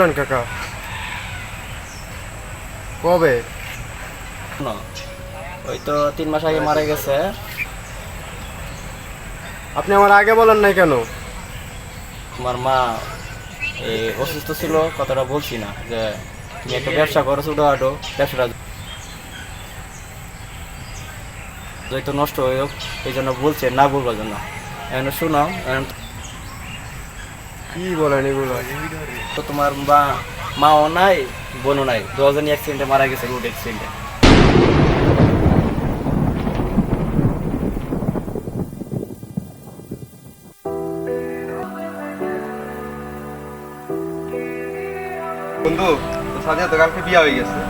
করলেন কাকা। কবে? ওই তো তিন মাস আগে মারা গেছে। আপনি আমার আগে বলেন নাই কেন? তোমার মা এই অসুস্থ ছিল কথাটা বলছি না যে তুমি একটা ব্যবসা করো ছোটোখাটো ব্যবসাটা। হয়তো নষ্ট হয়ে হোক এই জন্য বলছে না বলবার জন্য। এখন শুনো এখন কি বলেন এগুলো? তো তোমার মা মাও নাই বোনও নাই। দুজনই অ্যাক্সিডেন্টে মারা গেছে রোড অ্যাক্সিডেন্টে বন্ধু তো কালকে বিয়া হয়ে গেছে।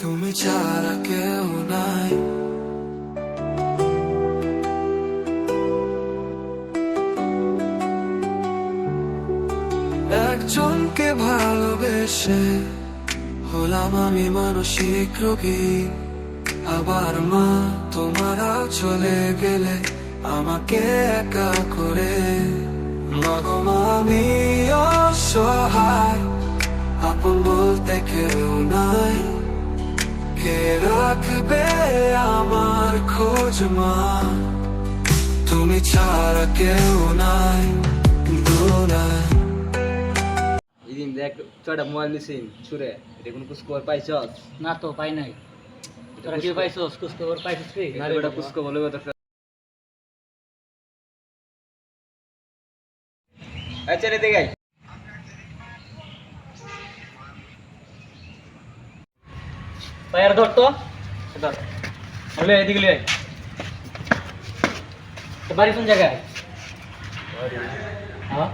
তুমি ছাড়া কেউ নাই। একজনকে ভালোবেসে হলাম আমি মানসিক রোগী। আবার মা, তোমারা চলে গেলে আমাকে একা করে। আমি অসহায়, আপন বলতে কেউ নাই। কে রাখবে আমার খোঁজ মা? তুমি ছাড়া কেউ নাই। এদিন দেখ ছয়টা মোবাইল নিছিন ছুরে এটা কোনো কুস খবর পাইছস না তো পাই নাই তোরা কি পাইছস কুছ খবর পাইছিস কি না রে বেটা কুস খবর লইবা তো আচ্ছা রে দেখাই পায়ার ধর তো ধর হলে এদিকে লিয়ে আয়। তো বাড়ি কোন জায়গায় হ্যাঁ?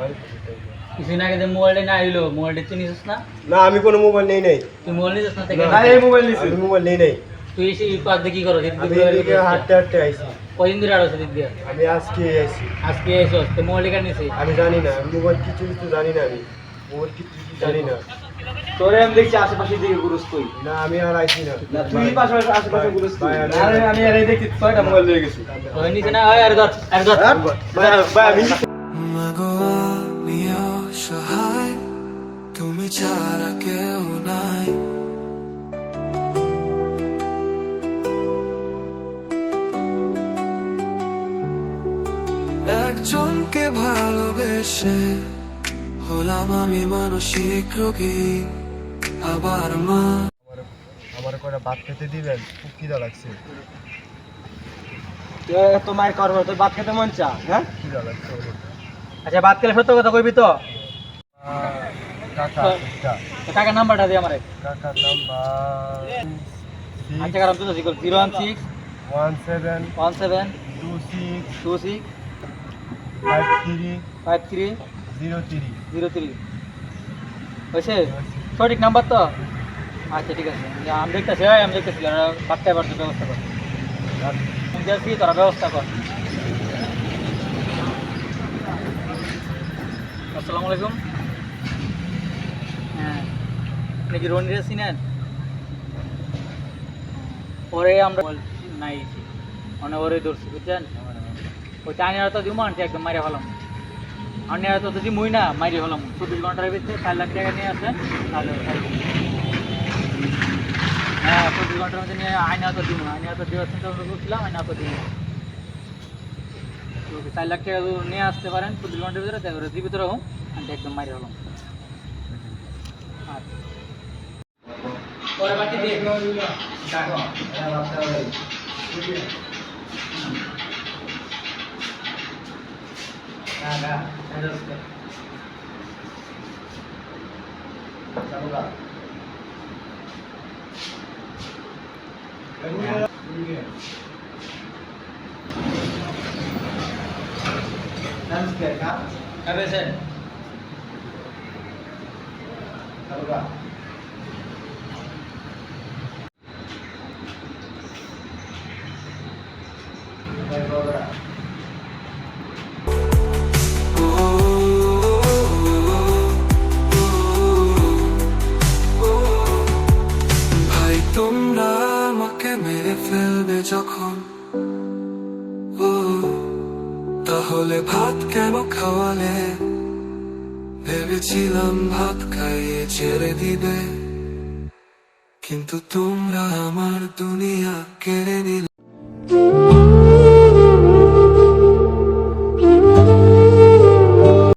কিছুদিন আগে যে মোবাইলটা না আইলো মোবাইলটা চিনিস না? না আমি কোনো মোবাইল নেই নাই। তুই মোবাইল নিছিস না থেকে? না, এই মোবাইল নিছি। আমি মোবাইল নেই নাই। তুই এসে পাশ দিয়ে করো আমি দিয়ে এদিকে হাঁটতে হাঁটতে আইছি। কদিন ধরে দিয়ে? আমি আজকে আইছি। আজকে এসো তো মোবাইল কেন নিছিস? আমি জানি না আমি মোবাইল কিছু কিছু জানি না আমি। মোবাইল কিছু কিছু জানি না। তোরে আমি দেখছি আশেপাশে দিকে গুরুস কই না আমি আর আইছি না। না তুই পাশাপাশি আশেপাশে গুরুস আমি- আরে আমি আর এই দেখছি ছয়টা মোবাইল লয়ে গেছি। ওই নিচে না? আরে ভাই, আমি ছাড়া কেউ নাই। একজনকে ভালোবেসে হলাম আমি মানসিক রোগী আবার মা। আমার করে ভাত খেতে দিবেন খুব খিদা লাগছে। তোমার করব তোর বাদ খেতে মন চা হ্যাঁ? খিদা লাগছে আচ্ছা বাদ কেলে সত্য কথা কইবি তো? আহ, কাকা এটা, তো টাকার নাম্বারটা দে আমারে। কাকার নাম্বার আচ্ছা কারণ তো zero one six one seven one seven two six two six five three five three zero three. Zero three. হয়েছে? সঠিক নাম্বার তো? আচ্ছা ঠিক আছে। আমি দেখতেছি ওই আমি দেখতেছি বাচ্চা এবার ব্যবস্থা কর। যাচ্ছি তোরা ব্যবস্থা কর। আসসালামু আলাইকুম হ্যাঁ আপনি কি রনিরা চিনেন ওরে আমরা বলছি, নাই মানে ওরে ধরছি বুঝছেন? ওই চাইনারা তো দিব আনছি, একদম মারিয়া হলাম আমি তো যদি মুই না মারি হলাম চব্বিশ ঘণ্টার ভিতরে চার লাখ টাকা নিয়ে আসেন, তাহলে হ্যাঁ চব্বিশ ঘণ্টার মধ্যে নিয়ে আইনা তো দিব না আইনা তো দেওয়ার চিন্তা ভাবনা করছিলাম, আইনা তো দিব চার লাখ টাকা নিয়ে আসতে পারেন, চব্বিশ ঘণ্টার ভিতরে, তাহলে জীবিত রকম একদম মারি হলাম আচ্ছা পরে বাকি দিয়ে Habis eh? ভাই, তোমরা আমাকে মেরে ফেলবে যখন। তাহলে ভাত কেন খাওয়ালে? ভেবেছিলাম ভাত খাইয়ে ছেড়ে দিবে। কিন্তু তোমরা আমার দুনিয়া কেড়ে নিলে।